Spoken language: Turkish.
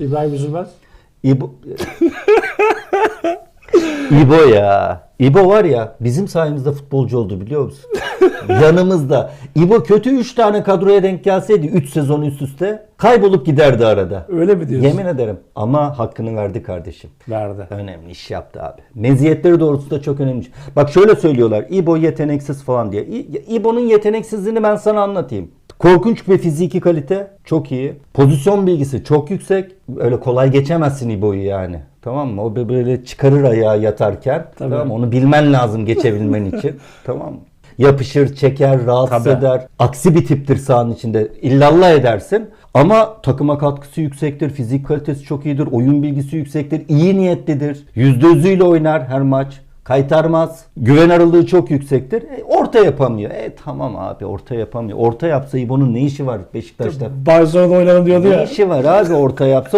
İbrahim Üzülmez. İbo... İbo ya. İbo var ya bizim sayemizde futbolcu oldu biliyor musun? Yanımızda. İbo kötü 3 tane kadroya denk gelseydi 3 sezon üst üste kaybolup giderdi arada. Öyle mi diyorsun? Yemin ederim. Ama hakkını verdi kardeşim. Verdi. Önemli iş yaptı abi. Meziyetleri doğrultusunda çok önemli. Bak şöyle söylüyorlar. İbo yeteneksiz falan diye. İbo'nun yeteneksizliğini ben sana anlatayım. Korkunç bir fiziki kalite. Çok iyi. Pozisyon bilgisi çok yüksek. Öyle kolay geçemezsin İbo'yu yani. Tamam mı? O böyle çıkarır ayağı yatarken. Tabii. Tamam mı? Onu bilmen lazım geçebilmen için. tamam mı? Yapışır, çeker, rahatsız Tabii. eder. Aksi bir tiptir sahanın içinde. İllallah edersin. Ama takıma katkısı yüksektir. Fizik kalitesi çok iyidir. Oyun bilgisi yüksektir. iyi niyetlidir. Yüzde yüzüyle oynar her maç. Kaytarmaz. Güven aralığı çok yüksektir. Orta yapamıyor. E tamam abi orta yapamıyor. Orta yapsa İbo'nun ne işi var Beşiktaş'ta? Barcelona'da oynanın diyordu Ne ya. işi var abi orta yapsa